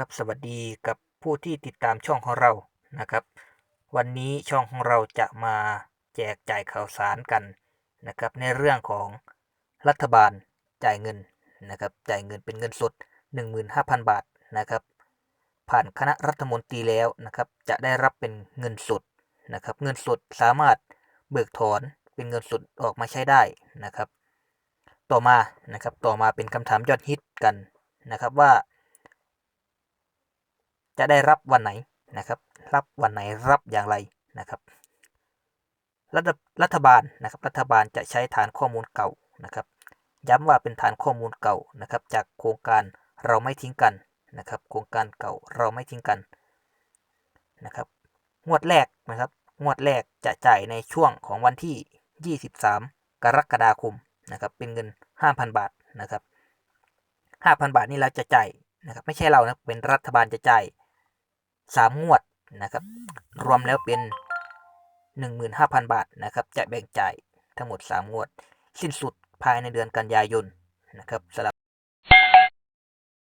ครับสวัสดีกับผู้ที่ติดตามช่องของเรานะครับ วันนี้ช่องของเราจะมาแจกจ่ายข่าวสารกันนะครับ ในเรื่องของรัฐบาลจ่ายเงินนะครับ จ่ายเงินเป็นเงินสด 15,000 บาทนะครับ ผ่านคณะรัฐมนตรีแล้วนะครับ จะได้รับเป็นเงินสดนะครับ เงินสดสามารถเบิกถอนเป็นเงินสดออกมาใช้ได้นะครับ ต่อมานะครับต่อมาเป็นคำถามยอดฮิตกันนะครับว่า จะได้รับวันไหนนะครับ รับวันไหนรับอย่างไรนะครับ รัฐรัฐบาลนะครับ รัฐบาลจะใช้ฐานข้อมูลเก่านะครับ ย้ำว่าเป็นฐานข้อมูลเก่านะครับ จากโครงการเราไม่ทิ้งกันนะครับ โครงการเก่าเราไม่ทิ้งกันนะครับ งวดแรกนะครับ งวดแรกจะจ่ายในช่วงของวันที่ 23 กรกฎาคมนะครับ เป็นเงิน 5,000 บาทนะครับ 5,000 บาทนี่เราจะจ่ายนะครับ ไม่ใช่เรานะ เป็นรัฐบาลจะจ่าย สามงวดนะครับ รวมแล้วเป็น 15,000 บาทนะครับ จะแบ่งจ่ายทั้งหมด 3 งวด สิ้นสุดภายในเดือนกันยายนนะครับสำหรับ